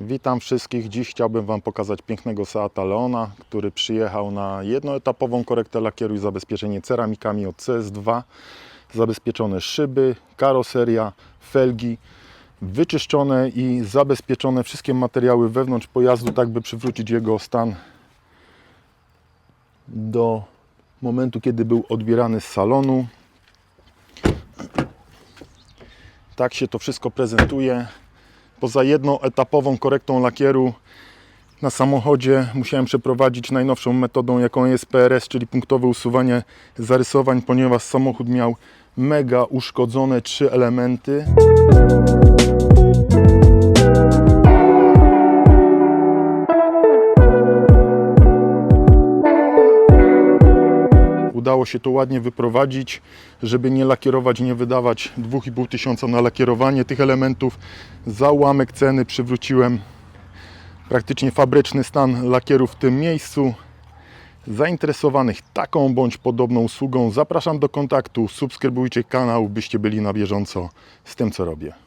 Witam wszystkich. Dziś chciałbym Wam pokazać pięknego Seata Leona, który przyjechał na jednoetapową korektę lakieru i zabezpieczenie ceramikami od CS2. Zabezpieczone szyby, karoseria, felgi, wyczyszczone i zabezpieczone wszystkie materiały wewnątrz pojazdu, tak by przywrócić jego stan do momentu, kiedy był odbierany z salonu. Tak się to wszystko prezentuje. Poza jednoetapową korektą lakieru na samochodzie musiałem przeprowadzić najnowszą metodą, jaką jest PRS, czyli punktowe usuwanie zarysowań, ponieważ samochód miał mega uszkodzone trzy elementy. Udało się to ładnie wyprowadzić, żeby nie lakierować, nie wydawać 2,5 tysiąca na lakierowanie tych elementów. Za ułamek ceny przywróciłem praktycznie fabryczny stan lakieru w tym miejscu. Zainteresowanych taką bądź podobną usługą zapraszam do kontaktu. Subskrybujcie kanał, byście byli na bieżąco z tym, co robię.